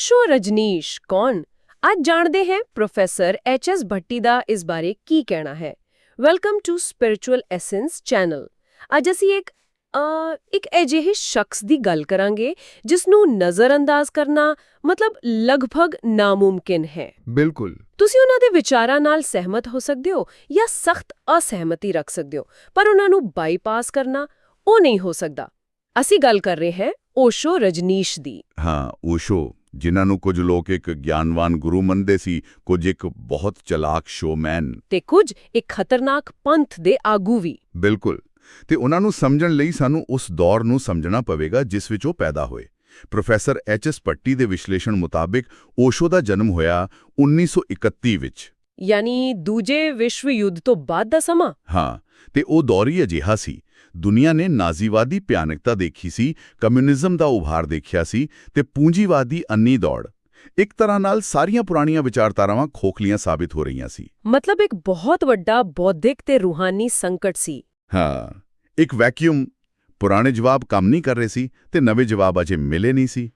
ਓਸ਼ੋ ਰਜਨੀਸ਼ ਕੌਣ? ਅੱਜ ਜਾਣਦੇ ਹਾਂ ਪ੍ਰੋਫੈਸਰ ਐਚ ਐਸ ਭੱਟੀ ਦਾ ਇਸ ਬਾਰੇ ਕੀ ਕਹਿਣਾ ਹੈ। Welcome to spiritual essence channel. ਅੱਜ ਅਸੀਂ ਇੱਕ ਇੱਕ ਅਜਿਹੇ ਸ਼ਖਸ ਦੀ ਗੱਲ ਕਰਾਂਗੇ ਜਿਸ ਨੂੰ ਨਜ਼ਰਅੰਦਾਜ਼ ਕਰਨਾ ਮਤਲਬ ਲਗਭਗ ਨਾਮੁਮਕਿਨ ਹੈ। ਬਿਲਕੁਲ। ਤੁਸੀਂ ਉਹਨਾਂ ਦੇ ਵਿਚਾਰਾਂ ਨਾਲ ਸਹਿਮਤ ਹੋ ਸਕਦੇ ਹੋ ਜਾਂ ਸਖਤ ਅਸਹਿਮਤੀ ਰੱਖ ਸਕਦੇ ਹੋ ਪਰ ਉਹਨਾਂ ਨੂੰ ਬਾਈਪਾਸ ਕਰਨਾ ਉਹ ਨਹੀਂ ਹੋ ਸਕਦਾ। ਅਸੀਂ ਗੱਲ ਕਰ ਰਹੇ ਹਾਂ ਓਸ਼ੋ ਰਜਨੀਸ਼ ਦੀ। ਹਾਂ ਓਸ਼ੋ। ਜਿਨ੍ਹਾਂ ਨੂੰ ਕੁਝ ਲੋਕ ਇੱਕ ਗਿਆਨਵਾਨ ਗੁਰੂ ਮੰਨਦੇ ਸੀ ਕੁਝ ਇੱਕ ਬਹੁਤ ਚਲਾਕ ਸ਼ੋਮੈਨ ਤੇ ਕੁਝ ਇੱਕ ਖਤਰਨਾਕ ਪੰਥ ਦੇ ਆਗੂ ਵੀ। ਬਿਲਕੁਲ। ਤੇ ਉਹਨਾਂ ਨੂੰ ਸਮਝਣ ਲਈ ਸਾਨੂੰ ਉਸ ਦੌਰ ਨੂੰ ਸਮਝਣਾ ਪਵੇਗਾ ਜਿਸ ਵਿੱਚ ਉਹ ਪੈਦਾ ਹੋਏ। ਪ੍ਰੋਫੈਸਰ ਐਚ ਐਸ ਪੱਟੀ ਦੇ ਵਿਸ਼ਲੇਸ਼ਣ ਮੁਤਾਬਿਕ ਓਸ਼ੋ ਦਾ ਜਨਮ ਹੋਇਆ 1931 ਵਿੱਚ। ਯਾਨੀ ਦੂਜੇ ਵਿਸ਼ਵ ਯੁੱਧ ਤੋਂ ਬਾਅਦ ਦਾ ਸਮਾਂ? ਹਾਂ ਤੇ ਉਹ ਦੌਰ ਹੀ ਅਜਿਹਾ ਸੀ ਦੁਨੀਆ ਨੇ ਨਾਜ਼ੀਵਾਦੀ ਭਿਆਨਕਤਾ ਦੇਖੀ ਸੀ ਕਮਿਊਨਿਜ਼ਮ ਦਾ ਉਭਾਰ ਦੇਖਿਆ ਸੀ ਤੇ ਪੂੰਜੀਵਾਦੀ ਅੰਨੀ ਦੌੜ। ਇੱਕ ਤਰ੍ਹਾਂ ਨਾਲ ਸਾਰੀਆਂ ਪੁਰਾਣੀਆਂ ਵਿਚਾਰਧਾਰਾਵਾਂ ਖੋਖਲੀਆਂ ਸਾਬਿਤ ਹੋ ਰਹੀਆਂ ਸੀ। ਮਤਲਬ ਇੱਕ ਬਹੁਤ ਵੱਡਾ ਬੌਧਿਕ ਤੇ ਰੂਹਾਨੀ ਸੰਕਟ ਸੀ। ਹਾਂ ਇੱਕ ਵੈਕਿਊਮ। ਪੁਰਾਣੇ ਜਵਾਬ ਕੰਮ ਨਹੀਂ ਕਰ ਰਹੇ ਸੀ ਤੇ ਨਵੇਂ ਜਵਾਬ ਅਜੇ ਮਿਲੇ ਨਹੀਂ ਸੀ।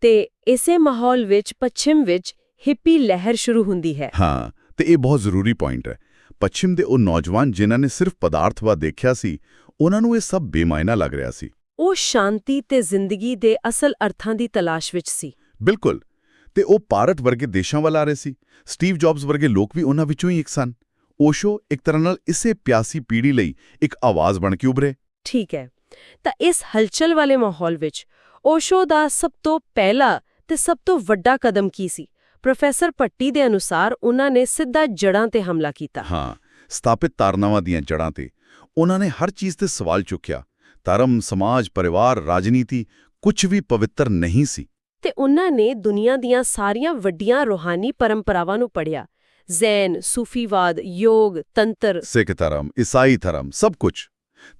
ਤੇ ਇਸੇ ਮਾਹੌਲ ਵਿੱਚ ਪੱਛਮ ਵਿੱਚ ਹਿੱਪੀ ਲਹਿਰ ਸ਼ੁਰੂ ਹੁੰਦੀ ਹੈ। ਹਾਂ ਤੇ ਇਹ ਬਹੁਤ ਜ਼ਰੂਰੀ ਪੁਆਇੰਟ ਹੈ। ਪੱਛਮ ਦੇ ਉਹ ਨੌਜਵਾਨ ਜਿਨ੍ਹਾਂ ਨੇ ਸਿਰਫ ਪਦਾਰਥਵਾਦ ਦੇਖਿਆ ਸੀ ਉਹਨਾਂ ਨੂੰ ਇਹ ਸਭ ਬੇਮਾਇਨਾ ਲੱਗ ਰਿਹਾ ਸੀ। ਉਹ ਸ਼ਾਂਤੀ ਤੇ ਜ਼ਿੰਦਗੀ ਦੇ ਅਸਲ ਅਰਥਾਂ ਦੀ ਤਲਾਸ਼ ਵਿੱਚ ਸੀ। ਬਿਲਕੁਲ। ਤੇ ਉਹ ਭਾਰਤ ਵਰਗੇ ਦੇਸ਼ਾਂ ਵੱਲ ਆ ਰਹੇ ਸੀ। ਸਟੀਵ ਜੌਬਸ ਵਰਗੇ ਲੋਕ ਵੀ ਉਹਨਾਂ ਵਿੱਚੋਂ ਹੀ ਇੱਕ ਸਨ। ਓਸ਼ੋ ਇੱਕ ਤਰ੍ਹਾਂ ਨਾਲ ਇਸੇ ਪਿਆਸੀ ਪੀੜ੍ਹੀ ਲਈ ਇੱਕ ਆਵਾਜ਼ ਬਣ ਕੇ ਉੱਭਰੇ। ਠੀਕ ਹੈ। ਤਾਂ ਇਸ ਹਲਚਲ ਵਾਲੇ ਮਾਹੌਲ ਵਿੱਚ ਓਸ਼ੋ ਦਾ ਸਭ ਤੋਂ ਪਹਿਲਾ ਤੇ ਸਭ ਤੋਂ ਵੱਡਾ ਕਦਮ ਕੀ ਸੀ? ਪ੍ਰੋਫੈਸਰ ਪੱਟੀ ਦੇ ਅਨੁਸਾਰ ਉਹਨਾਂ ਨੇ ਸਿੱਧਾ ਜੜਾਂ ਤੇ ਹਮਲਾ ਕੀਤਾ। ਹਾਂ ਸਥਾਪਿਤ ਧਾਰਨਾਵਾਂ ਦੀਆਂ ਜੜ੍ਹਾਂ ਤੇ ਉਹਨਾਂ ਨੇ ਹਰ ਚੀਜ਼ ਤੇ ਸਵਾਲ ਚੁੱਕਿਆ। ਧਰਮ ਸਮਾਜ ਪਰਿਵਾਰ ਰਾਜਨੀਤੀ ਕੁਝ ਵੀ ਪਵਿੱਤਰ ਨਹੀਂ ਸੀ। ਤੇ ਉਹਨਾਂ ਨੇ ਦੁਨੀਆ ਦੀਆਂ ਸਾਰੀਆਂ ਵੱਡੀਆਂ ਰੂਹਾਨੀ ਪਰੰਪਰਾਵਾਂ ਨੂੰ ਪੜ੍ਹਿਆ। ਜ਼ੈਨ ਸੂਫੀਵਾਦ ਯੋਗ ਤੰਤਰ। ਸਿੱਖ ਧਰਮ ਈਸਾਈ ਧਰਮ ਸਭ ਕੁਝ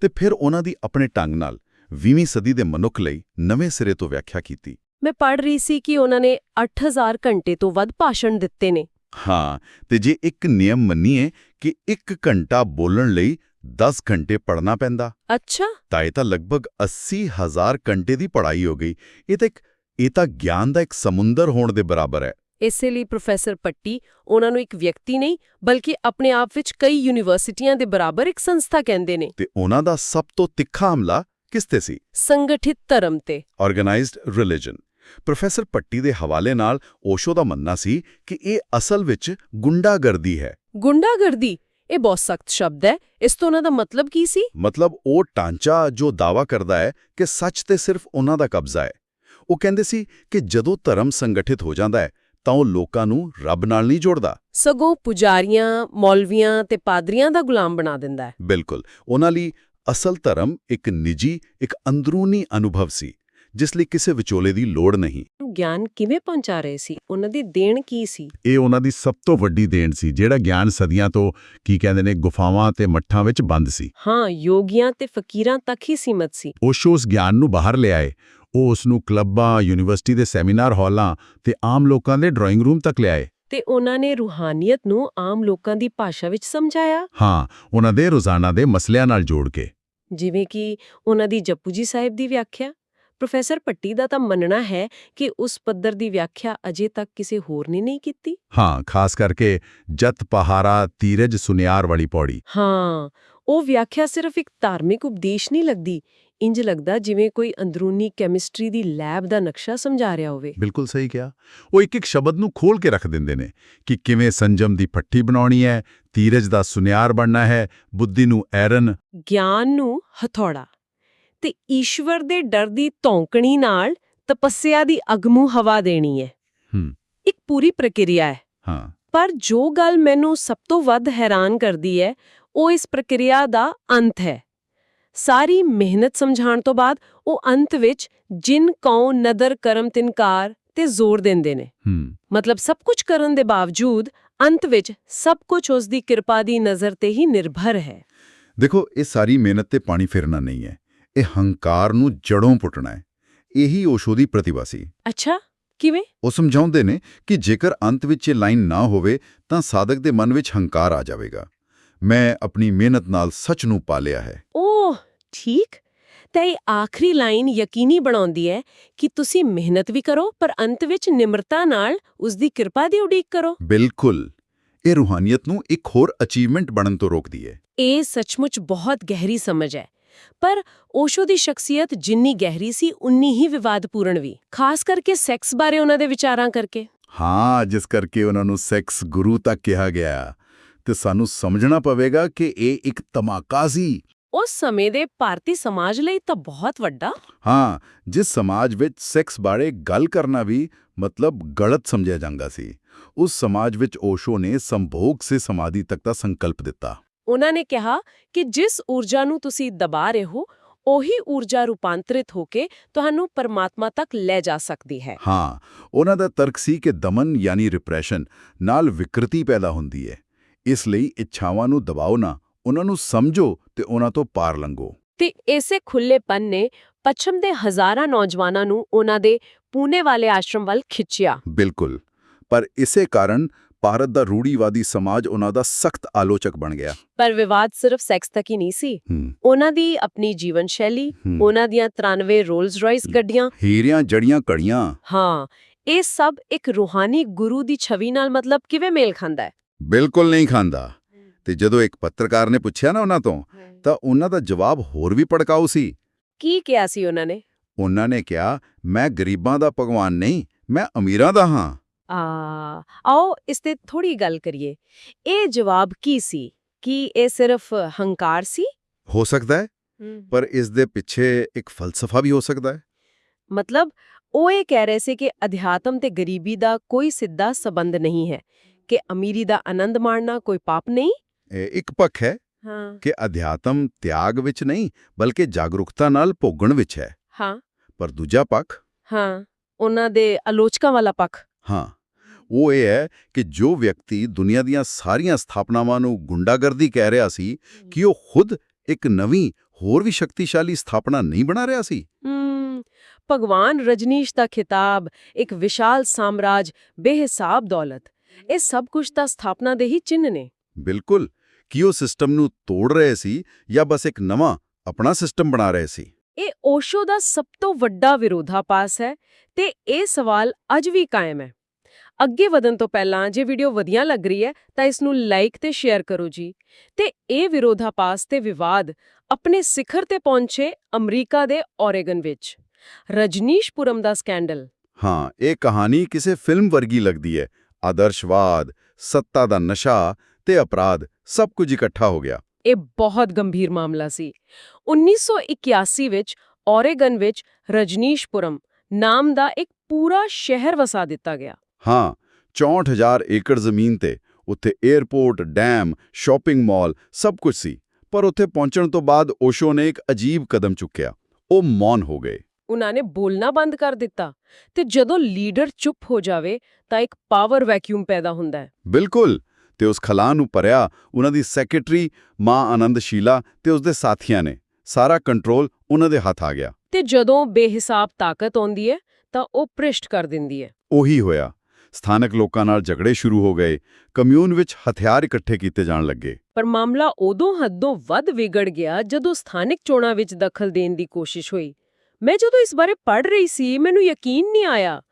ਤੇ ਫਿਰ ਉਹਨਾਂ ਦੀ ਆਪਣੇ ਢੰਗ ਨਾਲ 20ਵੀਂ ਸਦੀ ਦੇ ਮਨੁੱਖ ਲਈ ਨਵੇਂ ਸਿਰੇ ਤੋਂ ਵਿਆਖਿਆ ਕੀਤੀ। ਮੈਂ ਪੜ੍ਹ ਰਹੀ ਸੀ ਕਿ ਉਹਨਾਂ ਨੇ 8000 ਘੰਟੇ ਤੋਂ ਵੱਧ ਭਾਸ਼ਣ ਦਿੱਤੇ ਨੇ। ਹਾਂ ਤੇ ਜੇ ਇੱਕ ਨਿਯਮ ਮੰਨੀਏ ਕਿ 1 ਘੰਟਾ ਬੋਲਣ ਲਈ 10 ਘੰਟੇ ਪੜਨਾ ਪੈਂਦਾ। ਅੱਛਾ। ਤਾਂ ਇਹ ਤਾਂ ਲਗਭਗ 80000 ਘੰਟੇ ਦੀ ਪੜ੍ਹਾਈ ਹੋ ਗਈ। ਇਹ ਤਾਂ ਇੱਕ ਇਹ ਤਾਂ ਗਿਆਨ ਦਾ ਇੱਕ ਸਮੁੰਦਰ ਹੋਣ ਦੇ ਬਰਾਬਰ ਹੈ। ਇਸੇ ਲਈ ਪ੍ਰੋਫੈਸਰ ਪੱਟੀ ਉਹਨਾਂ ਨੂੰ ਇੱਕ ਵਿਅਕਤੀ ਨਹੀਂ ਬਲਕਿ ਆਪਣੇ ਆਪ ਵਿੱਚ ਕਈ ਯੂਨੀਵਰਸਿਟੀਆਂ ਦੇ ਬਰਾਬਰ ਇੱਕ ਸੰਸਥਾ ਕਹਿੰਦੇ ਨੇ। ਤੇ ਉਹਨਾਂ ਦਾ ਸਭ ਤੋਂ ਤਿੱਖਾ ਹਮਲਾ ਕਿਸ ਤੇ ਸੀ? ਸੰਗਠਿਤ ਧਰਮ ਤੇ। ਆਰਗੇਨਾਈਜ਼ਡ ਰਿਲੀਜਨ ਪ੍ਰੋਫੈਸਰ ਪੱਟੀ ਦੇ ਹਵਾਲੇ ਨਾਲ ਓਸ਼ੋ ਦਾ ਮੰਨਣਾ ਸੀ ਕਿ ਇਹ ਅਸਲ ਵਿੱਚ ਗੁੰਡਾਗਰਦੀ ਹੈ। ਗੁੰਡਾਗਰਦੀ? ਇਹ ਬਹੁਤ ਸਖਤ ਸ਼ਬਦ ਹੈ। ਇਸ ਤੋਂ ਉਹਨਾਂ ਦਾ ਮਤਲਬ ਕੀ ਸੀ? ਮਤਲਬ ਉਹ ਟਾਂਚਾ ਜੋ ਦਾਵਾ ਕਰਦਾ ਹੈ ਕਿ ਸੱਚ ਤੇ ਸਿਰਫ ਉਹਨਾਂ ਦਾ ਕਬਜ਼ਾ ਹੈ। ਉਹ ਕਹਿੰਦੇ ਸੀ ਕਿ ਜਦੋਂ ਧਰਮ ਸੰਗਠਿਤ ਹੋ ਜਾਂਦਾ ਹੈ ਤਾਂ ਉਹ ਲੋਕਾਂ ਨੂੰ ਰੱਬ ਨਾਲ ਨਹੀਂ ਜੋੜਦਾ। ਸਗੋਂ ਪੁਜਾਰੀਆਂ ਮੌਲਵੀਆਂ ਤੇ ਪਾਦਰੀਆਂ ਦਾ ਗੁਲਾਮ ਬਣਾ ਦਿੰਦਾ ਹੈ। ਬਿਲਕੁਲ। ਉਹਨਾਂ ਲਈ ਅਸਲ ਧਰਮ ਇੱਕ ਨਿੱਜੀ ਇੱਕ ਅੰਦਰੂਨੀ ਅਨੁਭਵ ਸੀ। ਜਿਸ ਲਈ ਕਿਸੇ ਵਿਚੋਲੇ ਦੀ ਲੋੜ ਨਹੀਂ। ਗਿਆਨ ਕਿਵੇਂ ਪਹੁੰਚਾ ਰਹੇ ਸੀ? ਉਹਨਾਂ ਦੀ ਦੇਣ ਕੀ ਸੀ? ਇਹ ਉਹਨਾਂ ਦੀ ਸਭ ਤੋਂ ਵੱਡੀ ਦੇਣ ਸੀ ਜਿਹੜਾ ਗਿਆਨ ਸਦੀਆਂ ਤੋਂ ਕੀ ਕਹਿੰਦੇ ਨੇ ਗੁਫਾਵਾਂ ਤੇ ਮੱਠਾਂ ਵਿੱਚ ਬੰਦ ਸੀ। ਹਾਂ ਯੋਗੀਆਂ ਤੇ ਫਕੀਰਾਂ ਤੱਕ ਹੀ ਸੀਮਤ ਸੀ। ਓਸ਼ੋ ਉਸ ਗਿਆਨ ਨੂੰ ਬਾਹਰ ਲਿਆਏ ਉਹ ਉਸ ਨੂੰ ਕਲੱਬਾਂ ਯੂਨੀਵਰਸਿਟੀ ਦੇ ਸੈਮੀਨਾਰ ਹਾਲਾਂ ਤੇ ਆਮ ਲੋਕਾਂ ਦੇ ਡਰਾਇੰਗ ਰੂਮ ਤੱਕ ਲਿਆਏ ਤੇ ਉਹਨਾਂ ਨੇ ਰੂਹਾਨੀਅਤ ਨੂੰ ਆਮ ਲੋਕਾਂ ਦੀ ਭਾਸ਼ਾ ਵਿੱਚ ਸਮਝਾਇਆ? ਹਾਂ ਉਹਨਾਂ ਦੇ ਰੋਜ਼ਾਨਾ ਦੇ ਮਸਲਿਆਂ ਨਾਲ ਜੋੜ ਕੇ। ਜਿਵੇਂ ਕਿ ਉਹਨਾਂ ਦੀ ਜਪੂ ਜੀ ਸਾਹਿਬ ਦੀ ਵਿਆਖਿਆ? ਪ੍ਰੋਫੈਸਰ ਪੱਟੀ ਦਾ ਤਾਂ ਮੰਨਣਾ ਹੈ ਕਿ ਉਸ ਪੱਧਰ ਦੀ ਵਿਆਖਿਆ ਅਜੇ ਤੱਕ ਕਿਸੇ ਹੋਰ ਨੇ ਨਹੀਂ ਕੀਤੀ। ਹਾਂ ਖਾਸ ਕਰਕੇ ਜਤ ਪਹਾਰਾ ਤੀਰਜ ਸੁਨਿਆਰ ਵਾਲੀ ਪੌੜੀ। ਹਾਂ ਉਹ ਵਿਆਖਿਆ ਸਿਰਫ ਇੱਕ ਧਾਰਮਿਕ ਉਪਦੇਸ਼ ਨਹੀਂ ਲੱਗਦੀ। ਇੰਜ ਲੱਗਦਾ ਜਿਵੇਂ ਕੋਈ ਅੰਦਰੂਨੀ ਕੈਮਿਸਟਰੀ ਦੀ ਲੈਬ ਦਾ ਨਕਸ਼ਾ ਸਮਝਾ ਰਿਹਾ ਹੋਵੇ। ਬਿਲਕੁਲ ਸਹੀ ਕਿਹਾ। ਉਹ ਇੱਕ ਇੱਕ ਸ਼ਬਦ ਨੂੰ ਖੋਲ ਕੇ ਰੱਖ ਦਿੰਦੇ ਨੇ ਕਿ ਕਿਵੇਂ ਸੰਜਮ ਦੀ ਪੱਠੀ ਬਣਾਉਣੀ ਹੈ ਤੀਰਜ ਦਾ ਸੁਨਿਆਰ ਬਣਨਾ ਹੈ ਬੁੱਧੀ ਨੂੰ ਐਰਨ ਗਿਆਨ ਨੂੰ ਹਥੌੜਾ। ਤੇ ਈਸ਼ਵਰ ਦੇ ਡਰ ਦੀ ਧੌਂਕਣੀ ਨਾਲ ਤਪੱਸਿਆ ਦੀ ਅਗਮੂ ਹਵਾ ਦੇਣੀ ਹੈ। ਇੱਕ ਪੂਰੀ ਪ੍ਰਕਿਰਿਆ ਹੈ। ਹਾਂ। ਪਰ ਜੋ ਗੱਲ ਮੈਨੂੰ ਸਭ ਤੋਂ ਵੱਧ ਹੈਰਾਨ ਕਰਦੀ ਹੈ ਉਹ ਇਸ ਪ੍ਰਕਿਰਿਆ ਦਾ ਅੰਤ ਹੈ। ਸਾਰੀ ਮਿਹਨਤ ਸਮਝਾਉਣ ਤੋਂ ਬਾਅਦ ਉਹ ਅੰਤ ਵਿੱਚ ਜਿਨ ਕਉ ਨਦਰ ਕਰਮ ਤਿਨਕਾਰ ਤੇ ਜ਼ੋਰ ਦਿੰਦੇ ਨੇ। ਮਤਲਬ ਸਭ ਕੁਝ ਕਰਨ ਦੇ ਬਾਵਜੂਦ ਅੰਤ ਵਿੱਚ ਸਭ ਕੁਝ ਉਸ ਦੀ ਕਿਰਪਾ ਦੀ ਨਜ਼ਰ ਤੇ ਹੀ ਨਿਰਭਰ ਹੈ। ਦੇਖੋ ਇਹ ਸਾਰੀ ਮਿਹਨਤ ਤੇ ਪਾਣੀ ਫਿਰਨਾ ਨਹੀਂ ਹੈ। ਇਹ ਹੰਕਾਰ ਨੂੰ ਜੜੋਂ ਪੁੱਟਣਾ ਹੈ। ਇਹੀ ਓਸ਼ੋ ਦੀ ਪ੍ਰਤਿਭਾ ਸੀ। ਅੱਛਾ ਕਿਵੇਂ? ਉਹ ਸਮਝਾਉਂਦੇ ਨੇ ਕਿ ਜੇਕਰ ਅੰਤ ਵਿੱਚ ਇਹ ਲਾਈਨ ਨਾ ਹੋਵੇ ਤਾਂ ਸਾਧਕ ਦੇ ਮਨ ਵਿੱਚ ਹੰਕਾਰ ਆ ਜਾਵੇਗਾ। ਮੈਂ ਆਪਣੀ ਮਿਹਨਤ ਨਾਲ ਸੱਚ ਨੂੰ ਪਾ ਲਿਆ ਹੈ। ਓਹ ਠੀਕ। ਤਾਂ ਇਹ ਆਖਰੀ ਲਾਈਨ ਯਕੀਨੀ ਬਣਾਉਂਦੀ ਹੈ ਕਿ ਤੁਸੀਂ ਮਿਹਨਤ ਵੀ ਕਰੋ ਪਰ ਅੰਤ ਵਿੱਚ ਨਿਮਰਤਾ ਨਾਲ ਉਸ ਦੀ ਕਿਰਪਾ ਦੀ ਉਡੀਕ ਕਰੋ। ਬਿਲਕੁਲ। ਇਹ ਰੂਹਾਨੀਅਤ ਨੂੰ ਇੱਕ ਹੋਰ ਅਚੀਵਮੈਂਟ ਬਣਨ ਤੋਂ ਰੋਕਦੀ ਹੈ। ਇਹ ਸੱਚਮੁੱਚ ਬਹੁਤ ਗਹਿਰੀ ਸਮਝ ਹੈ। ਪਰ ਓਸ਼ੋ ਦੀ ਸ਼ਖਸੀਅਤ ਜਿੰਨੀ ਗਹਿਰੀ ਸੀ ਉਨੀ ਹੀ ਵਿਵਾਦਪੂਰਨ ਵੀ ਖਾਸ ਕਰਕੇ ਸੈਕਸ ਬਾਰੇ ਉਹਨਾਂ ਦੇ ਵਿਚਾਰਾਂ ਕਰਕੇ। ਹਾਂ ਜਿਸ ਕਰਕੇ ਉਹਨਾਂ ਨੂੰ ਸੈਕਸ ਗੁਰੂ ਤੱਕ ਕਿਹਾ ਗਿਆ। ਤੇ ਸਾਨੂੰ ਸਮਝਣਾ ਪਵੇਗਾ ਕਿ ਇਹ ਇੱਕ ਧਮਾਕਾ ਸੀ। ਉਸ ਸਮੇਂ ਦੇ ਭਾਰਤੀ ਸਮਾਜ ਲਈ ਤਾਂ ਬਹੁਤ ਵੱਡਾ। ਹਾਂ ਜਿਸ ਸਮਾਜ ਵਿੱਚ ਸੈਕਸ ਬਾਰੇ ਗੱਲ ਕਰਨਾ ਵੀ ਮਤਲਬ ਗਲਤ ਸਮਝਿਆ ਜਾਂਦਾ ਸੀ ਉਸ ਸਮਾਜ ਵਿੱਚ ਓਸ਼ੋ ਨੇ ਸੰਭੋਗ ਸੇ ਸਮਾਧੀ ਤੱਕ ਦਾ ਸੰਕਲਪ ਦਿੱਤਾ। ਉਹਨਾਂ ਨੇ ਕਿਹਾ ਕਿ ਜਿਸ ਊਰਜਾ ਨੂੰ ਤੁਸੀਂ ਦਬਾ ਰਹੇ ਹੋ ਉਹੀ ਊਰਜਾ ਰੂਪਾਂਤਰਿਤ ਹੋ ਕੇ ਤੁਹਾਨੂੰ ਪਰਮਾਤਮਾ ਤੱਕ ਲੈ ਜਾ ਸਕਦੀ ਹੈ। ਹਾਂ ਉਹਨਾਂ ਦਾ ਤਰਕ ਸੀ ਕਿ ਦਮਨ ਯਾਨੀ ਰਿਪਰੈਸ਼ਨ ਨਾਲ ਵਿਕਰਤੀ ਪੈਦਾ ਹੁੰਦੀ ਹੈ। ਇਸ ਲਈ ਇੱਛਾਵਾਂ ਨੂੰ ਦਬਾਓ ਨਾ ਉਹਨਾਂ ਨੂੰ ਸਮਝੋ ਤੇ ਉਹਨਾਂ ਤੋਂ ਪਾਰ ਲੰਘੋ। ਤੇ ਇਸੇ ਖੁੱਲੇਪਨ ਨੇ ਪੱਛਮ ਦੇ ਹਜ਼ਾਰਾਂ ਨੌਜਵਾਨਾਂ ਨੂੰ ਉਹਨਾਂ ਦੇ ਪੂਨੇ ਵਾਲੇ ਆਸ਼ਰਮ ਵੱਲ ਖਿੱਚਿਆ। ਬਿਲਕੁਲ ਪਰ ਇਸੇ ਕਾਰਨ ਭਾਰਤ ਦਾ ਰੂੜੀਵਾਦੀ ਸਮਾਜ ਉਹਨਾਂ ਦਾ ਸਖਤ ਆਲੋਚਕ ਬਣ ਗਿਆ। ਪਰ ਵਿਵਾਦ ਸਿਰਫ ਸੈਕਸ ਤੱਕ ਹੀ ਨਹੀਂ ਸੀ। ਉਹਨਾਂ ਦੀ ਆਪਣੀ ਜੀਵਨ ਸ਼ੈਲੀ। ਉਹਨਾਂ ਦੀਆਂ 93 ਰੋਲਸ ਰਾਇਸ ਗੱਡੀਆਂ। ਹੀਰਿਆਂ ਜੜੀਆਂ ਕੜੀਆਂ ਹਾਂ ਇਹ ਸਭ ਇੱਕ ਰੂਹਾਨੀ ਗੁਰੂ ਦੀ ਛਵੀ ਨਾਲ ਮਤਲਬ ਕਿਵੇਂ ਮੇਲ ਖਾਂਦਾ ਹੈ? ਬਿਲਕੁਲ ਨਹੀਂ ਖਾਂਦਾ। ਤੇ ਜਦੋਂ ਇੱਕ ਪੱਤਰਕਾਰ ਨੇ ਪੁੱਛਿਆ ਨਾ ਉਹਨਾਂ ਤੋਂ ਤਾਂ ਉਹਨਾਂ ਦਾ ਜਵਾਬ ਹੋਰ ਵੀ ਭੜਕਾਊ ਸੀ। ਕੀ ਕਿਹਾ ਸੀ ਉਹਨਾਂ ਨੇ? ਉਹਨਾਂ ਨੇ ਕਿਹਾ ਮੈਂ ਗਰੀਬਾਂ ਦਾ ਭਗਵਾਨ ਨਹੀਂ ਮੈਂ ਅਮੀਰਾਂ ਦਾ ਹਾਂ। ਆ ਆਓ ਇਸ ਤੇ ਥੋੜੀ ਗੱਲ ਕਰੀਏ ਇਹ ਜਵਾਬ ਕੀ ਸੀ ਕੀ ਇਹ ਸਿਰਫ ਹੰਕਾਰ ਸੀ ਹੋ ਸਕਦਾ ਹੈ ਪਰ ਇਸ ਦੇ ਪਿੱਛੇ ਇੱਕ ਫਲਸਫਾ ਵੀ ਹੋ ਸਕਦਾ ਹੈ ਮਤਲਬ ਉਹ ਇਹ ਕਹਿ ਰਹੇ ਸੀ ਕਿ ਅਧਿਆਤਮ ਤੇ ਗਰੀਬੀ ਦਾ ਕੋਈ ਸਿੱਧਾ ਸਬੰਧ ਨਹੀਂ ਹੈ ਕਿ ਅਮੀਰੀ ਦਾ ਆਨੰਦ ਮਾਣਨਾ ਕੋਈ ਪਾਪ ਨਹੀਂ ਇਹ ਇੱਕ ਪੱਖ ਹੈ ਹਾਂ ਕਿ ਅਧਿਆਤਮ ਤਿਆਗ ਵਿੱਚ ਨਹੀਂ ਬਲਕਿ ਜਾਗਰੂਕਤਾ ਨਾਲ ਭੋਗਣ ਵਿੱਚ ਹੈ ਹਾਂ ਪਰ ਦੂਜਾ ਪੱਖ ਹਾਂ ਉਹਨਾਂ ਦੇ ਆਲੋਚਕਾਂ ਵਾਲਾ ਪੱਖ ਹਾਂ ਉਹ ਇਹ ਹੈ ਕਿ ਜੋ ਵਿਅਕਤੀ ਦੁਨੀਆ ਦੀਆਂ ਸਾਰੀਆਂ ਸਥਾਪਨਾਵਾਂ ਨੂੰ ਗੁੰਡਾਗਰਦੀ ਕਹਿ ਰਿਹਾ ਸੀ ਕਿ ਉਹ ਖੁਦ ਇੱਕ ਨਵੀਂ ਹੋਰ ਵੀ ਸ਼ਕਤੀਸ਼ਾਲੀ ਸਥਾਪਨਾ ਨਹੀਂ ਬਣਾ ਰਿਹਾ ਸੀ। ਭਗਵਾਨ ਰਜਨੀਸ਼ ਦਾ ਖਿਤਾਬ ਇੱਕ ਵਿਸ਼ਾਲ ਸਾਮਰਾਜ ਬੇਹਿਸਾਬ ਦੌਲਤ ਇਹ ਸਭ ਕੁਝ ਤਾਂ ਸਥਾਪਨਾ ਦੇ ਹੀ ਚਿੰਨ੍ਹ ਨੇ। ਬਿਲਕੁਲ ਕਿ ਉਹ ਸਿਸਟਮ ਨੂੰ ਤੋੜ ਰਹੇ ਸੀ ਜਾਂ ਬਸ ਇੱਕ ਨਵਾਂ ਆਪਣਾ ਸਿਸਟਮ ਬਣਾ ਰਹੇ ਸੀ? ਇਹ ਓਸ਼ੋ ਦਾ ਸਭ ਤੋਂ ਵੱਡਾ ਵਿਰੋਧਾਪਾਸ ਹੈ ਤੇ ਇਹ ਸਵਾਲ ਅੱਜ ਵੀ ਕਾਇਮ ਹੈ। ਅੱਗੇ ਵਧਣ ਤੋਂ ਪਹਿਲਾਂ ਜੇ ਵੀਡੀਓ ਵਧੀਆ ਲੱਗ ਰਹੀ ਹੈ ਤਾਂ ਇਸ ਨੂੰ ਲਾਈਕ ਤੇ ਸ਼ੇਅਰ ਕਰੋ ਜੀ। ਤੇ ਇਹ ਵਿਰੋਧਾਪਾਸ ਤੇ ਵਿਵਾਦ ਆਪਣੇ ਸਿਖਰ ਤੇ ਪਹੁੰਚੇ ਅਮਰੀਕਾ ਦੇ ਓਰੇਗਨ ਵਿੱਚ। ਰਜਨੀਸ਼ਪੁਰਮ ਦਾ ਸਕੈਂਡਲ ਹਾਂ ਇਹ ਕਹਾਣੀ ਕਿਸੇ ਫਿਲਮ ਵਰਗੀ ਲੱਗਦੀ ਹੈ। ਆਦਰਸ਼ਵਾਦ ਸੱਤਾ ਦਾ ਨਸ਼ਾ ਤੇ ਅਪਰਾਧ ਸਭ ਕੁਝ ਇਕੱਠਾ ਹੋ ਗਿਆ। ਇਹ ਬਹੁਤ ਗੰਭੀਰ ਮਾਮਲਾ ਸੀ। 1981 ਵਿੱਚ ਓਰੇਗਨ ਵਿੱਚ ਰਜਨੀਸ਼ਪੁਰਮ ਨਾਮ ਦਾ ਇੱਕ ਪੂਰਾ ਸ਼ਹਿਰ ਵਸਾ ਦਿੱਤਾ ਗਿਆ। ਹਾਂ 64000 ਏਕੜ ਜ਼ਮੀਨ ਤੇ ਉੱਥੇ 에ਅਰਪੋਰਟ ਡੈਮ ਸ਼ਾਪਿੰਗ ਮਾਲ ਸਭ ਕੁਝ ਸੀ ਪਰ ਉੱਥੇ ਪਹੁੰਚਣ ਤੋਂ ਬਾਅਦ ਓਸ਼ੋ ਨੇ ਇੱਕ ਅਜੀਬ ਕਦਮ ਚੁੱਕਿਆ ਉਹ ਮੌਨ ਹੋ ਗਏ। ਉਹਨਾਂ ਨੇ ਬੋਲਣਾ ਬੰਦ ਕਰ ਦਿੱਤਾ ਤੇ ਜਦੋਂ ਲੀਡਰ ਚੁੱਪ ਹੋ ਜਾਵੇ ਤਾਂ ਇੱਕ ਪਾਵਰ ਵੈਕਿਊਮ ਪੈਦਾ ਹੁੰਦਾ ਹੈ। ਬਿਲਕੁਲ! ਤੇ ਉਸ ਖਲਾ ਨੂੰ ਭਰਿਆ ਉਹਨਾਂ ਦੀ ਸੈਕਟਰੀ ਮਾਂ ਆਨੰਦ ਸ਼ੀਲਾ ਤੇ ਉਸਦੇ ਸਾਥੀਆਂ ਨੇ ਸਾਰਾ ਕੰਟਰੋਲ ਉਹਨਾਂ ਦੇ ਹੱਥ ਆ ਗਿਆ। ਤੇ ਜਦੋਂ ਬੇਹਿਸਾਬ ਤਾਕਤ ਆਉਂਦੀ ਹੈ ਤਾਂ ਉਹ ਭ੍ਰਿਸ਼ਟ ਕਰ ਦਿੰਦੀ ਹੈ। ਉਹੀ ਹੋਇਆ। ਸਥਾਨਕ ਲੋਕਾਂ ਨਾਲ ਝਗੜੇ ਸ਼ੁਰੂ ਹੋ ਗਏ। ਕਮਿਊਨ ਵਿੱਚ ਹਥਿਆਰ ਇਕੱਠੇ ਕੀਤੇ ਜਾਣ ਲੱਗੇ। ਪਰ ਮਾਮਲਾ ਉਦੋਂ ਹੱਦੋਂ ਵੱਧ ਵਿਗੜ ਗਿਆ ਜਦੋਂ ਸਥਾਨਕ ਚੋਣਾਂ ਵਿੱਚ ਦਖਲ ਦੇਣ ਦੀ ਕੋਸ਼ਿਸ਼ ਹੋਈ। ਮੈਂ ਜਦੋਂ ਇਸ ਬਾਰੇ ਪੜ੍ਹ ਰਹੀ ਸੀ ਮੈਨੂੰ ਯਕੀਨ ਨਹੀਂ ਆਇਆ।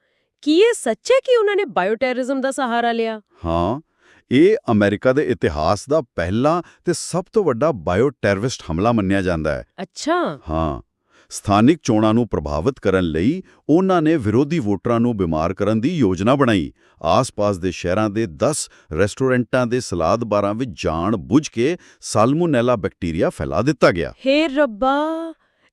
ਕਿ ਇਹ ਸੱਚ ਹੈ ਕਿ ਉਹਨਾਂ ਨੇ ਬਾਇਓਟੈਰਰਿਜ਼ਮ ਦਾ ਸਹਾਰਾ ਲਿਆ? ਹਾਂ ਇਹ ਅਮਰੀਕਾ ਦੇ ਇਤਿਹਾਸ ਦਾ ਪਹਿਲਾ ਤੇ ਸਭ ਤੋਂ ਵੱਡਾ ਬਾਇਓ ਟੈਰਰਿਸਟ ਹਮਲਾ ਮੰਨਿਆ ਜਾਂਦਾ ਹੈ। ਅੱਛਾ। ਹਾਂ। ਸਥਾਨਿਕ ਚੋਣਾਂ ਨੂੰ ਪ੍ਰਭਾਵਿਤ ਕਰਨ ਲਈ ਉਹਨਾਂ ਨੇ ਵਿਰੋਧੀ ਵੋਟਰਾਂ ਨੂੰ ਬਿਮਾਰ ਕਰਨ ਦੀ ਯੋਜਨਾ ਬਣਾਈ। ਆਸ-ਪਾਸ ਦੇ ਸ਼ਹਿਰਾਂ ਦੇ 10 ਰੈਸਟੋਰੈਂਟਾਂ ਦੇ ਸਲਾਦ ਬਾਰਾਂ ਵਿੱਚ ਜਾਣ ਬੁੱਝ ਕੇ ਸਾਲਮੋਨੈਲਾ ਬੈਕਟੀਰੀਆ ਫੈਲਾ ਦਿੱਤਾ ਗਿਆ। ਹੇ ਰੱਬਾ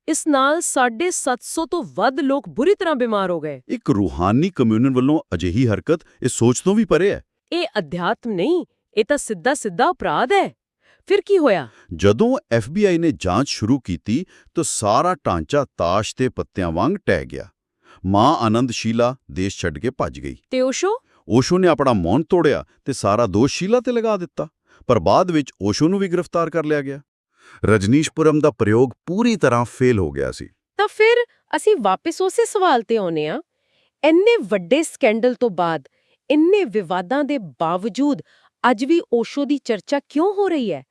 ਇਸ ਨਾਲ 750 ਤੋਂ ਵੱਧ ਲੋਕ ਬੁਰੀ ਤਰ੍ਹਾਂ ਬਿਮਾਰ ਹੋ ਗਏ। ਇੱਕ ਰੂਹਾਨੀ ਕਮਿਊਨਨ ਵੱਲੋਂ ਅਜਿਹੀ ਹਰਕਤ ਇਹ ਸੋਚ ਤੋਂ ਵੀ ਪਰੇ ਹੈ। ਇਹ ਅਧਿਆਤਮ ਨਹੀਂ ਇਹ ਤਾਂ ਸਿੱਧਾ ਸਿੱਧਾ ਅਪਰਾਧ ਹੈ। ਫਿਰ ਕੀ ਹੋਇਆ? ਜਦੋਂ FBI ਨੇ ਜਾਂਚ ਸ਼ੁਰੂ ਕੀਤੀ ਤਾਂ ਸਾਰਾ ਢਾਂਚਾ ਤਾਸ਼ ਦੇ ਪੱਤਿਆਂ ਵਾਂਗ ਟਹਿ ਗਿਆ। ਮਾਂ ਆਨੰਦ ਸ਼ੀਲਾ ਦੇਸ਼ ਛੱਡ ਕੇ ਭੱਜ ਗਈ। ਤੇ ਓਸ਼ੋ? ਓਸ਼ੋ ਨੇ ਆਪਣਾ ਮੌਨ ਤੋੜਿਆ ਤੇ ਸਾਰਾ ਦੋਸ਼ ਸ਼ੀਲਾ ਤੇ ਲਗਾ ਦਿੱਤਾ ਪਰ ਬਾਅਦ ਵਿੱਚ ਓਸ਼ੋ ਨੂੰ ਵੀ ਗ੍ਰਿਫਤਾਰ ਕਰ ਲਿਆ ਗਿਆ। ਰਜਨੀਸ਼ਪੁਰਮ ਦਾ ਪ੍ਰਯੋਗ ਪੂਰੀ ਤਰ੍ਹਾਂ ਫੇਲ ਹੋ ਗਿਆ ਸੀ। ਤਾਂ ਫਿਰ ਅਸੀਂ ਵਾਪਸ ਉਸੇ ਸਵਾਲ ਤੇ ਆਉਨੇ ਆ ਇੰਨੇ ਵੱਡੇ ਸਕੈਂਡਲ ਤੋਂ ਬਾਅਦ ਇੰਨੇ ਵਿਵਾਦਾਂ ਦੇ ਬਾਵਜੂਦ ਅੱਜ ਵੀ ਓਸ਼ੋ ਦੀ ਚਰਚਾ ਕਿਉਂ ਹੋ ਰਹੀ ਹੈ?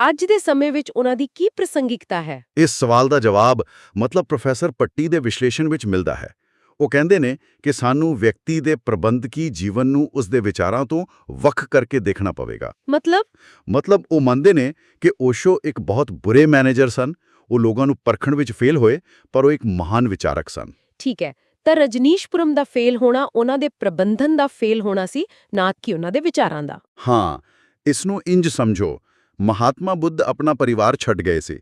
ਅੱਜ ਦੇ ਸਮੇਂ ਵਿੱਚ ਉਹਨਾਂ ਦੀ ਕੀ ਪ੍ਰਸੰਗਿਕਤਾ ਹੈ? ਇਸ ਸਵਾਲ ਦਾ ਜਵਾਬ ਮਤਲਬ ਪ੍ਰੋਫੈਸਰ ਪੱਟੀ ਦੇ ਵਿਸ਼ਲੇਸ਼ਣ ਵਿੱਚ ਮਿਲਦਾ ਹੈ। ਉਹ ਕਹਿੰਦੇ ਨੇ ਕਿ ਸਾਨੂੰ ਵਿਅਕਤੀ ਦੇ ਪ੍ਰਬੰਧਕੀ ਜੀਵਨ ਨੂੰ ਉਸ ਦੇ ਵਿਚਾਰਾਂ ਤੋਂ ਵੱਖ ਕਰਕੇ ਦੇਖਣਾ ਪਵੇਗਾ। ਮਤਲਬ? ਮਤਲਬ ਉਹ ਮੰਨਦੇ ਨੇ ਕਿ ਓਸ਼ੋ ਇੱਕ ਬਹੁਤ ਬੁਰੇ ਮੈਨੇਜਰ ਸਨ। ਉਹ ਲੋਕਾਂ ਨੂੰ ਪਰਖਣ ਵਿੱਚ ਫੇਲ ਹੋਏ ਪਰ ਉਹ ਇੱਕ ਮਹਾਨ ਵਿਚਾਰਕ ਸਨ। ਠੀਕ ਹੈ ਤਾਂ ਰਜਨੀਸ਼ਪੁਰਮ ਦਾ ਫੇਲ ਹੋਣਾ ਉਹਨਾਂ ਦੇ ਪ੍ਰਬੰਧਨ ਦਾ ਫੇਲ ਹੋਣਾ ਸੀ ਨਾ ਕਿ ਉਹਨਾਂ ਦੇ ਵਿਚਾਰਾਂ ਦਾ। ਹਾਂ ਇਸ ਨੂੰ ਇੰਜ ਸਮਝੋ ਮਹਾਤਮਾ ਬੁੱਧ ਆਪਣਾ ਪਰਿਵਾਰ ਛੱਡ ਗਏ ਸੀ।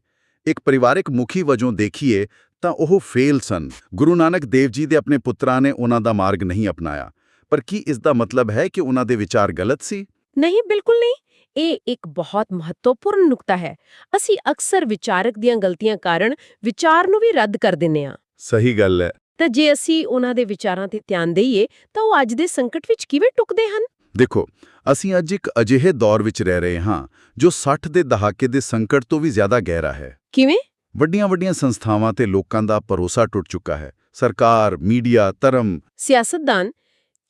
ਇੱਕ ਪਰਿਵਾਰਕ ਮੁਖੀ ਵਜੋਂ ਦੇਖੀਏ ਤਾਂ ਉਹ ਫੇਲ ਸਨ। ਗੁਰੂ ਨਾਨਕ ਦੇਵ ਜੀ ਦੇ ਆਪਣੇ ਪੁੱਤਰਾਂ ਨੇ ਉਹਨਾਂ ਦਾ ਮਾਰਗ ਨਹੀਂ ਅਪਣਾਇਆ। ਪਰ ਕੀ ਇਸ ਦਾ ਮਤਲਬ ਹੈ ਕਿ ਉਹਨਾਂ ਦੇ ਵਿਚਾਰ ਗਲਤ ਸੀ? ਨਹੀਂ ਬਿਲਕੁਲ ਨਹੀਂ। ਇਹ ਇੱਕ ਬਹੁਤ ਮਹੱਤਵਪੂਰਨ ਨੁਕਤਾ ਹੈ। ਅਸੀਂ ਅਕਸਰ ਵਿਚਾਰਕ ਦੀਆਂ ਗਲਤੀਆਂ ਕਾਰਨ ਵਿਚਾਰ ਨੂੰ ਵੀ ਰੱਦ ਕਰ ਦਿੰਨੇ ਆ ਸਹੀ ਗੱਲ ਹੈ। ਤਾਂ ਜੇ ਅਸੀਂ ਉਹਨਾਂ ਦੇ ਵਿਚਾਰਾਂ ਤੇ ਧਿਆਨ ਦੇਈਏ ਤਾਂ ਉਹ ਅੱਜ ਦੇ ਸੰਕਟ ਵਿੱਚ ਕਿਵੇਂ ਟੁਕਦੇ ਹਨ? ਦੇਖੋ ਅਸੀਂ ਅੱਜ ਇੱਕ ਅਜਿਹੇ ਦੌਰ ਵਿੱਚ ਰਹਿ ਰਹੇ ਹਾਂ ਜੋ 60 ਦੇ ਦਹਾਕੇ ਦੇ ਸੰਕਟ ਤੋਂ ਵੀ ਜ਼ਿਆਦਾ ਗਹਿਰਾ ਹੈ। ਕਿਵੇਂ? ਵੱਡੀਆਂ-ਵੱਡੀਆਂ ਸੰਸਥਾਵਾਂ ਤੇ ਲੋਕਾਂ ਦਾ ਭਰੋਸਾ ਟੁੱਟ ਚੁੱਕਾ ਹੈ। ਸਰਕਾਰ ਮੀਡੀਆ ਧਰਮ ਸਿਆਸਤਦਾਨ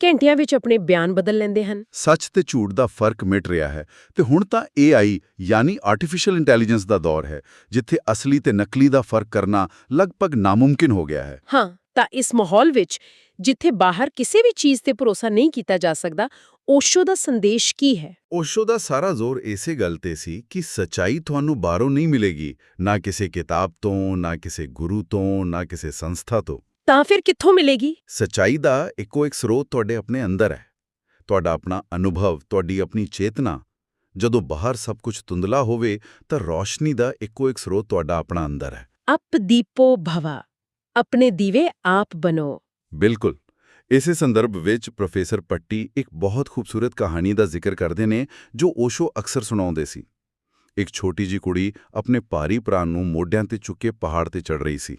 ਘੰਟਿਆਂ ਵਿੱਚ ਆਪਣੇ ਬਿਆਨ ਬਦਲ ਲੈਂਦੇ ਹਨ। ਸੱਚ ਤੇ ਝੂਠ ਦਾ ਫ਼ਰਕ ਮਿਟ ਰਿਹਾ ਹੈ। ਤੇ ਹੁਣ ਤਾਂ AI ਯਾਨੀ ਆਰਟੀਫੀਸ਼ੀਅਲ ਇੰਟੈਲੀਜੈਂਸ ਦਾ ਦੌਰ ਹੈ ਜਿੱਥੇ ਅਸਲੀ ਤੇ ਨਕਲੀ ਦਾ ਫ਼ਰਕ ਕਰਨਾ ਲਗਭਗ ਨਾਮੁਮਕਿਨ ਹੋ ਗਿਆ ਹੈ। ਹਾਂ ਤਾਂ ਇਸ ਮਾਹੌਲ ਵਿੱਚ ਜਿੱਥੇ ਬਾਹਰ ਕਿਸੇ ਵੀ ਚੀਜ਼ ਤੇ ਭਰੋਸਾ ਨਹੀਂ ਕੀਤਾ ਜਾ ਸਕਦਾ ਓਸ਼ੋ ਦਾ ਸੰਦੇਸ਼ ਕੀ ਹੈ? ਓਸ਼ੋ ਦਾ ਸਾਰਾ ਜ਼ੋਰ ਇਸੇ ਗੱਲ ਤੇ ਸੀ ਕਿ ਸਚਾਈ ਤੁਹਾਨੂੰ ਬਾਹਰੋਂ ਨਹੀਂ ਮਿਲੇਗੀ ਨਾ ਕਿਸੇ ਕਿਤਾਬ ਤੋਂ ਨਾ ਕਿਸੇ ਗੁਰੂ ਤੋਂ ਨਾ ਕਿਸੇ ਸੰਸਥਾ ਤੋਂ। ਤਾਂ ਫਿਰ ਕਿੱਥੋਂ ਮਿਲੇਗੀ? ਸਚਾਈ ਦਾ ਇੱਕੋ ਇੱਕ ਸਰੋਤ ਤੁਹਾਡੇ ਆਪਣੇ ਅੰਦਰ ਹੈ। ਤੁਹਾਡਾ ਆਪਣਾ ਅਨੁਭਵ ਤੁਹਾਡੀ ਆਪਣੀ ਚੇਤਨਾ। ਜਦੋਂ ਬਾਹਰ ਸਭ ਕੁਝ ਧੁੰਦਲਾ ਹੋਵੇ ਤਾਂ ਰੋਸ਼ਨੀ ਦਾ ਇੱਕੋ ਇੱਕ ਸਰੋਤ ਤੁਹਾਡਾ ਆਪਣਾ ਅੰਦਰ ਹੈ। ਅਪ ਦੀਪੋ ਭਵਾ ਆਪਣੇ ਦੀਵੇ ਆਪ ਬਣੋ। ਬਿਲਕੁਲ। ਇਸੇ ਸੰਦਰਭ ਵਿੱਚ ਪ੍ਰੋਫੈਸਰ ਪੱਟੀ ਇੱਕ ਬਹੁਤ ਖੂਬਸੂਰਤ ਕਹਾਣੀ ਦਾ ਜ਼ਿਕਰ ਕਰਦੇ ਨੇ ਜੋ ਓਸ਼ੋ ਅਕਸਰ ਸੁਣਾਉਂਦੇ ਸੀ। ਇੱਕ ਛੋਟੀ ਜੀ ਕੁੜੀ ਆਪਣੇ ਭਾਰੀ ਭਰਾ ਨੂੰ ਮੋਢਿਆਂ ਤੇ ਚੁੱਕੇ ਪਹਾੜ ਤੇ ਚੜ ਰਹੀ ਸੀ।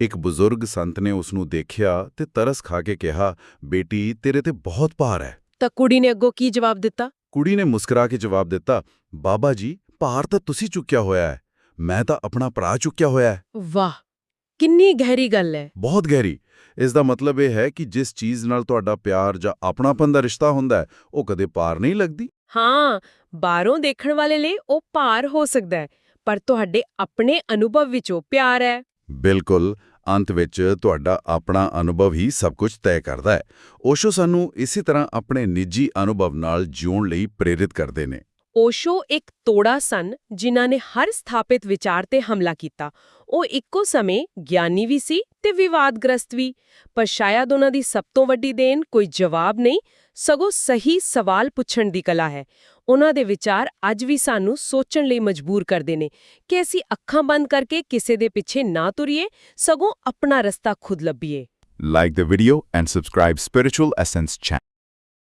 ਇੱਕ ਬਜ਼ੁਰਗ ਸੰਤ ਨੇ ਉਸ ਨੂੰ ਦੇਖਿਆ ਤੇ ਤਰਸ ਖਾ ਕੇ ਕਿਹਾ ਬੇਟੀ ਤੇਰੇ ਤੇ ਬਹੁਤ ਭਾਰ ਹੈ। ਤਾਂ ਕੁੜੀ ਨੇ ਅੱਗੋਂ ਕੀ ਜਵਾਬ ਦਿੱਤਾ? ਕੁੜੀ ਨੇ ਮੁਸਕਰਾ ਕੇ ਜਵਾਬ ਦਿੱਤਾ ਬਾਬਾ ਜੀ ਭਾਰ ਤਾਂ ਤੁਸੀਂ ਚੁੱਕਿਆ ਹੋਇਆ ਹੈ। ਮੈਂ ਤਾਂ ਆਪਣਾ ਭਰਾ ਚੁੱਕਿਆ ਹੋਇਆ ਹੈ। ਵਾਹ! ਕਿੰਨੀ ਗਹਿਰੀ ਗੱਲ ਹੈ। ਬਹੁਤ ਗਹਿਰੀ। ਇਸ ਦਾ ਮਤਲਬ ਇਹ ਹੈ ਕਿ ਜਿਸ ਚੀਜ਼ ਨਾਲ ਤੁਹਾਡਾ ਪਿਆਰ ਜਾਂ ਆਪਣਾਪਨ ਦਾ ਰਿਸ਼ਤਾ ਹੁੰਦਾ ਹੈ ਉਹ ਕਦੇ ਪਾਰ ਨਹੀਂ ਲੱਗਦੀ। ਹਾਂ ਬਾਹਰੋਂ ਦੇਖਣ ਵਾਲੇ ਲਈ ਉਹ ਭਾਰ ਹੋ ਸਕਦਾ ਹੈ ਪਰ ਤੁਹਾਡੇ ਆਪਣੇ ਅਨੁਭਵ ਵਿੱਚ ਪਿਆਰ ਹੈ। ਬਿਲਕੁਲ ਅੰਤ ਵਿੱਚ ਤੁਹਾਡਾ ਆਪਣਾ ਅਨੁਭਵ ਹੀ ਸਭ ਕੁਝ ਤੈਅ ਕਰਦਾ ਹੈ। ਓਸ਼ੋ ਸਾਨੂੰ ਇਸੇ ਤਰ੍ਹਾਂ ਆਪਣੇ ਨਿੱਜੀ ਅਨੁਭਵ ਨਾਲ ਜਿਉਣ ਲਈ ਪ੍ਰੇਰਿਤ ਕਰਦੇ ਨੇ। ਓਸ਼ੋ ਇੱਕ ਤੋੜਾ ਸਨ ਜਿਨ੍ਹਾਂ ਨੇ ਹਰ ਸਥਾਪਿਤ ਵਿਚਾਰ ਤੇ ਹਮਲਾ ਕੀਤਾ। ਉਹ ਇੱਕੋ ਸਮੇਂ ਗਿਆਨੀ ਵੀ ਸੀ ਤੇ ਵਿਵਾਦਗ੍ਰਸਤ ਵੀ। ਪਰ ਸ਼ਾਇਦ ਉਹਨਾਂ ਦੀ ਸਭ ਤੋਂ ਵੱਡੀ ਦੇਣ ਕੋਈ ਜਵਾਬ ਨਹੀਂ, ਸਗੋਂ ਸਹੀ ਸਵਾਲ ਪੁੱਛਣ ਦੀ ਕਲਾ ਹੈ। ਉਹਨਾਂ ਦੇ ਵਿਚਾਰ ਅੱਜ ਵੀ ਸਾਨੂੰ ਸੋਚਣ ਲਈ ਮਜਬੂਰ ਕਰਦੇ ਨੇ ਕਿ ਅਸੀਂ ਅੱਖਾਂ ਬੰਦ ਕਰਕੇ ਕਿਸੇ ਦੇ ਪਿੱਛੇ ਨਾ ਤੁਰੀਏ, ਸਗੋਂ ਆਪਣਾ ਰਸਤਾ ਖੁਦ ਲੱਭੀਏ। Like the video and subscribe Spiritual Essence channel.